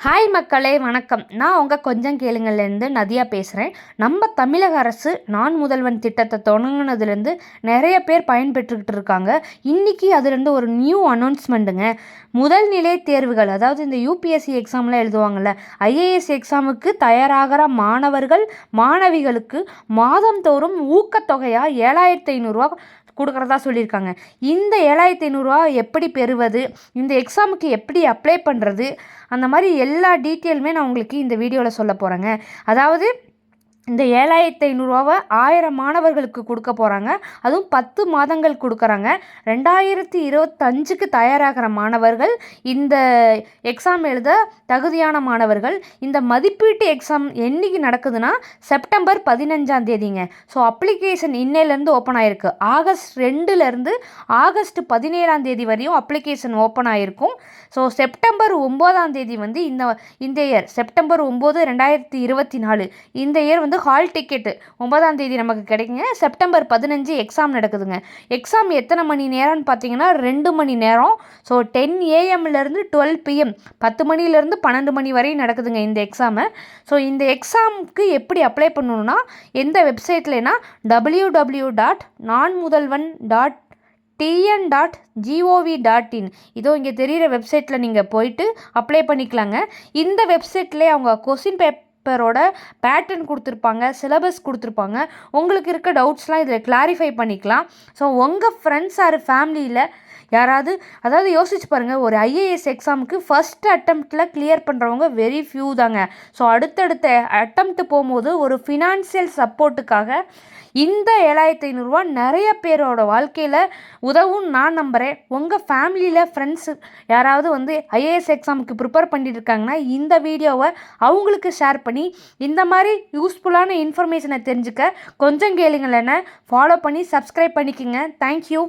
Hi மக்களே வணக்கம். நான் உங்கள் கொஞ்சம் கேளுங்கள்லேருந்து நதியா பேசுகிறேன் நம்ம தமிழக அரசு நான் முதல்வன் திட்டத்தை தொடங்கினதுலேருந்து நிறைய பேர் பயன்பெற்றுக்கிட்டு இருக்காங்க. இன்றைக்கி அதுலேருந்து ஒரு நியூ அனௌன்ஸ்மெண்ட்டுங்க முதல் நிலை தேர்வுகள் அதாவது இந்த யூபிஎஸ்சி எக்ஸாம்லாம் எழுதுவாங்கள்ல ஐஏஎஸ் எக்ஸாமுக்கு தயாராகிற மாணவர்கள் மாணவிகளுக்கு மாதந்தோறும் ஊக்கத்தொகையாக ஏழாயிரத்து ஐநூறுரூவா கொடுக்குறதா சொல்லியிருக்காங்க. இந்த ஏழாயிரத்தி ஐநூறுரூவா எப்படி பெறுவது? இந்த எக்ஸாமுக்கு எப்படி அப்ளை பண்ணுறது அந்த மாதிரி எல்லா டீட்டெயிலுமே நான் உங்களுக்கு இந்த வீடியோவில் சொல்ல போகிறேங்க அதாவது இந்த ஏழாயிரத்து ஐநூறுரூவாவை ஆயிரம் மாணவர்களுக்கு கொடுக்க போகிறாங்க அதுவும் பத்து மாதங்கள் கொடுக்குறாங்க. ரெண்டாயிரத்தி இருபத்தஞ்சுக்கு தயாராகிற மாணவர்கள் இந்த எக்ஸாம் எழுத தகுதியான மாணவர்கள் இந்த மதிப்பீட்டு எக்ஸாம் என்றைக்கு நடக்குதுன்னா செப்டம்பர் பதினஞ்சாம் தேதிங்க. ஸோ அப்ளிகேஷன் இன்னையிலேருந்து ஓப்பன் ஆகிருக்கு ஆகஸ்ட் ரெண்டுலேருந்து ஆகஸ்ட் பதினேழாம் தேதி வரையும் அப்ளிகேஷன் ஓப்பன் ஆகிருக்கும் ஸோ செப்டம்பர் ஒம்போதாம் தேதி வந்து இந்த இந்த இயர் செப்டம்பர் ஒம்பது ரெண்டாயிரத்தி இருபத்தி நாலு. இந்த இயர் வந்து ஹால் டிக்கெட்டு ஒன்பதாம் தேதி நமக்கு கிடைக்குங்க. செப்டம்பர் பதினஞ்சு எக்ஸாம் நடக்குதுங்க. எக்ஸாம் எத்தனை மணி நேரம்னு பார்த்தீங்கன்னா ரெண்டு மணி நேரம். ஸோ டென் ஏஎம்லேருந்து டுவெல் பிஎம் பத்து மணிலேருந்து பன்னெண்டு மணி வரையும் நடக்குதுங்க இந்த எக்ஸாமு ஸோ இந்த எக்ஸாமுக்கு எப்படி அப்ளை பண்ணணுன்னா எந்த வெப்சைட்லனா W W dot Naan Mudhalvan dot TN dot gov dot in இதோ இங்கே தெரிகிற வெப்சைட்டில் நீங்கள் போயிட்டு அப்ளை பண்ணிக்கலாங்க. இந்த வெப்சைட்லேயே அவங்க கொஸ்டின் பேப் பேப்பரோட பேட்டர்ன் கொடுத்துருப்பாங்க சிலபஸ் கொடுத்துருப்பாங்க. உங்களுக்கு இருக்க டவுட்ஸ்லாம் இதில் கிளாரிஃபை பண்ணிக்கலாம். ஸோ உங்கள் ஃப்ரெண்ட்ஸ் ஆர் ஃபேமிலியில் யாராவது அதாவது யோசிச்சு பாருங்கள் ஒரு ஐஏஎஸ் எக்ஸாமுக்கு ஃபஸ்ட் அட்டம்ப்டில் கிளியர் பண்ணுறவங்க வெரி ஃபியூ தாங்க. ஸோ அடுத்தடுத்த அட்டம்ப்ட் போகும்போது ஒரு ஃபினான்சியல் சப்போர்ட்டுக்காக இந்த ஏழாயிரத்தி ஐநூறுரூவா நிறைய பேரோட வாழ்க்கையில் உதவும் நான் நம்புகிறேன் உங்கள் ஃபேமிலியில் ஃப்ரெண்ட்ஸு யாராவது வந்து ஐஏஎஸ் எக்ஸாமுக்கு ப்ரிப்பேர் பண்ணிட்டு இருக்காங்கன்னா இந்த வீடியோவை அவங்களுக்கு ஷேர் பண்ணி இந்த மாதிரி யூஸ்ஃபுல்லான இன்ஃபர்மேஷனை தெரிஞ்சுக்க கொஞ்சம் கேளுங்கள் என்ன ஃபாலோ பண்ணி சப்ஸ்கிரைப் பண்ணிக்கோங்க. தேங்க்யூ